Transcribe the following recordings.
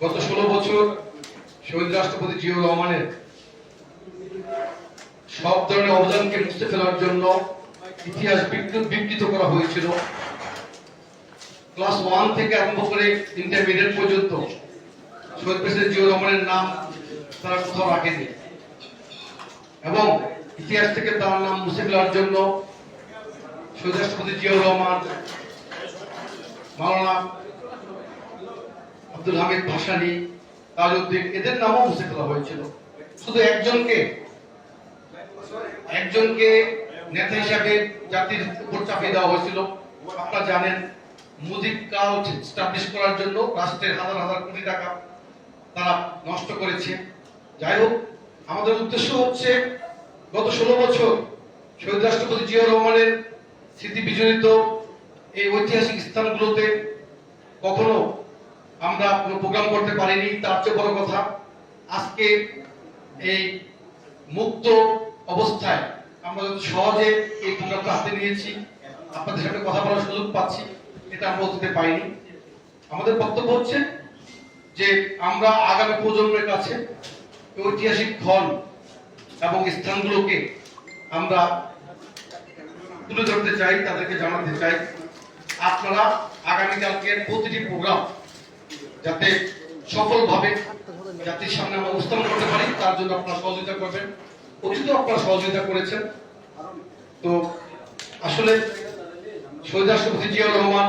গত ষোলো বছর শহীদ রাষ্ট্রপতি জিয়াউর রহমানের সব ধরনের অবদানকে মুছে ফেলার জন্য ইতিহাস বিকৃত করা হয়েছিল। ক্লাস ওয়ান থেকে আরম্ভ করে ইন্টারমিডিয়েট পর্যন্ত শহীদ প্রেসিডেন্ট জিয়াউর রহমানের নাম তারা কোথাও রাখেনি। এবং ইতিহাস থেকে তার নাম মুছে ফেলার জন্য শহীদ রাষ্ট্রপতি জিয়াউর রহমান, মাওলানা আব্দুল হামিদ ভাসানী, তাজউদ্দিন, এদের নামও মুছে ফেলা হয়েছিল। শুধু একজনকে একজনকে নেতা হিসাবে জাতির উপর চাপিয়ে দেওয়া হয়েছিল। আপনারা জানেন মুদিক কাউট স্টাবলিশ করার জন্য রাষ্ট্রের হাজার হাজার কোটি টাকা তারা নষ্ট করেছে। যাই হোক, আমাদের উদ্দেশ্য হচ্ছে, গত ষোলো বছর শহীদ রাষ্ট্রপতি জিয়াউর রহমানের স্মৃতি বিজড়িত এই ঐতিহাসিক স্থানগুলোতে কখনো আমরা কোনো প্রোগ্রাম করতে পারিনি, তার চেয়ে বড় কথা, আজকে এই মুক্ত অবস্থায় আমরা যত সহজে এই প্রোগ্রামটা হাতে নিয়েছি, আপনাদের সাথে কথা বলার সুযোগ পাচ্ছি, এটা আমরা অতীতে পাইনি। আমাদের বক্তব্য হচ্ছে যে আমরা আগামী প্রজন্মের কাছে ঐতিহাসিক ক্ষণ এবং স্থানগুলোকে আমরা তুলে ধরতে চাই, তাদেরকে জানাতে চাই। আপনারা আগামীকালকে প্রতিটি প্রোগ্রাম যাতে সফলভাবে জাতির সামনে আমরা উপস্থাপন করতে পারি, তার জন্য আপনারা সহযোগিতা করবেন। অতীতেও আপনারা সহযোগিতা করেছেন। তো আসলে শহীদ রাষ্ট্রপতি জিয়াউর রহমান,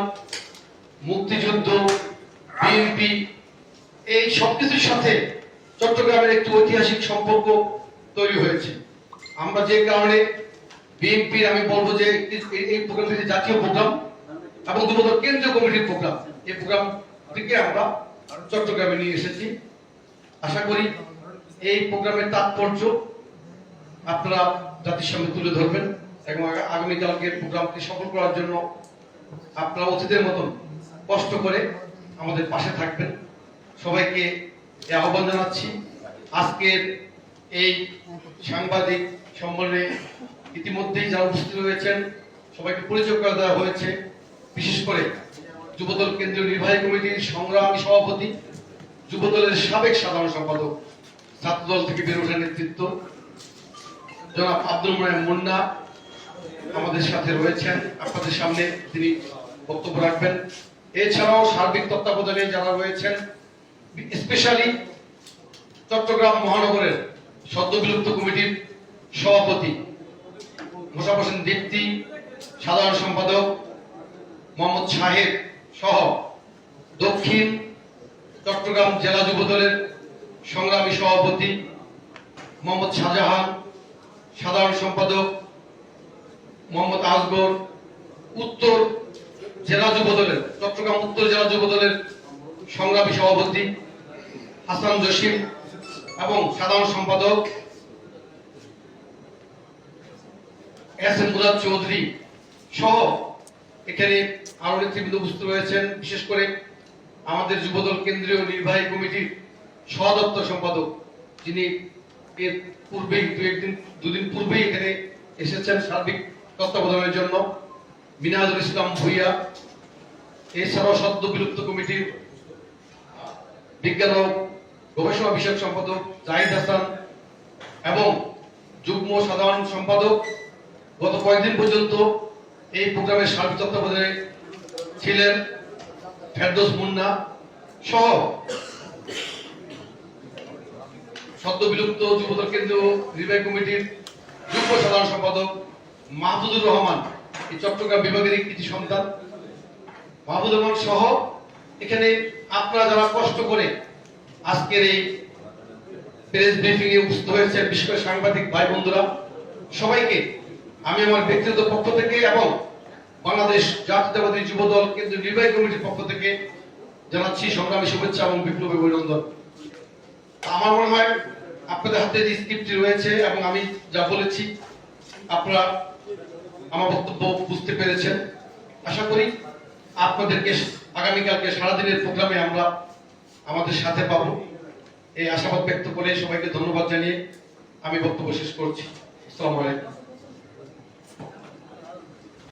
মুক্তিযুদ্ধ, বিএনপি, এই সবকিছুর সাথে চট্টগ্রামের একটি ঐতিহাসিক সম্পর্ক তৈরি হয়েছে। আমরা যে কারণে বিএনপির, আমি বলব যে এই প্রোগ্রামটি জাতীয় প্রোগ্রাম এবং দুটো কেন্দ্রীয় কমিটির প্রোগ্রাম। এই প্রোগ্রাম থেকে আমরা চট্টগ্রামে নিয়ে এসেছি। আশা করি এই প্রোগ্রামের তাৎপর্য আপনারা জাতির সামনে তুলে ধরবেন এবং আগা- আগামীকালকের প্রোগ্রামটি সফল করার জন্য আপনারা অতীতের মতন কষ্ট করে আমাদের পাশে থাকবেন। সবাইকে আহ্বান জানাচ্ছি। আজকের এই সাংবাদিক সম্মেলনে ইতিমধ্যেই যারা উপস্থিত হয়েছেন সবাইকে পরিচয় করে দেওয়া হয়েছে। বিশেষ করে যুবদল কেন্দ্রীয় নির্বাহী কমিটির সংগ্রামী সভাপতি, যুবদলের সাবেক সাধারণ সম্পাদক, ছাত্রদল থেকে বের ওঠার নেতৃত্ব, জনাব আব্দুল মোনায়েম মুন্না আমাদের সাথে রয়েছেন। আপনাদের সামনে তিনি বক্তব্য রাখবেন। এছাড়াও সার্বিক তত্ত্বাবধানে যারা রয়েছেন, স্পেশালি চট্টগ্রাম মহানগরের সদ্য বিলুপ্ত কমিটির সভাপতি মোশারফ হোসেন দীপ্তি, সাধারণ সম্পাদক মোহাম্মদ সাহেব সহ দক্ষিণ চট্টগ্রাম জেলা যুবদলের সংগ্রামী সভাপতি মোহাম্মদ শাহজাহান, সাধারণ সম্পাদক মোহাম্মদ আসগর, উত্তর জেলা যুবদলের, চট্টগ্রাম উত্তর জেলা যুবদলের সংগ্রামী সভাপতি হাসান জসিম এবং সাধারণ সম্পাদক এস এম চৌধুরী সহ এখানে আরও নেতৃবৃন্দ উপস্থিত বিশেষ করে আমাদের যুবদল কেন্দ্রীয় নির্বাহী কমিটির সদপ্তর সম্পাদক, যিনি এর পূর্বেই দু একদিন, দুদিন পূর্বেই এখানে এসেছেন সার্বিক তত্ত্বাবধানের জন্য। মিনাজুল ইসলাম ভুইয়া, এছাড়াও সদ্য বিলুপ্ত কমিটির বিজ্ঞান ও গবেষণা বিষয়ক সম্পাদক জাহিদ হাসান এবং যুগ্ম সাধারণ সম্পাদক, গত কয়েকদিন পর্যন্ত এই প্রোগ্রামের সার্বিক তত্ত্বাবধানে ছিলেন ফেরদোস মুন্না সহ সদ্য বিলুপ্ত যুবদল কেন্দ্র নির্বাহী কমিটির যুগ্ম সাধারণ সম্পাদক মাহফুজুর রহমান, এই চট্টগ্রাম বিভাগের কৃতি সন্তান। মাহমুদুর রহমান সহ এখানে আপনারা যারা কষ্ট করে আজকের এই প্রেস ব্রিফিং এ উপস্থিত হয়েছে বিশেষ করে সাংবাদিক ভাই বন্ধুরা সবাইকে আমি আমার ব্যক্তিগত পক্ষ থেকে এবং বাংলাদেশ জাতীয়তাবাদী যুবদল কেন্দ্রীয় নির্বাহী কমিটির পক্ষ থেকে জানাচ্ছি সংগ্রামী শুভেচ্ছা এবং বিপ্লবী অভিনন্দন। আমার মনে হয় আপনাদের হাতে যে স্ক্রিপ্টটি রয়েছে এবং আমি যা বলেছি, আপনারা আমার বক্তব্য বুঝতে পেরেছেন। আশা করি আপনাদেরকে আগামীকালকে সারাদিনের প্রোগ্রামে আমরা আমাদের সাথে পাবো। এই আশাবাদ ব্যক্ত করে সবাইকে ধন্যবাদ জানিয়ে আমি বক্তব্য শেষ করছি। আসসালামু আলাইকুম।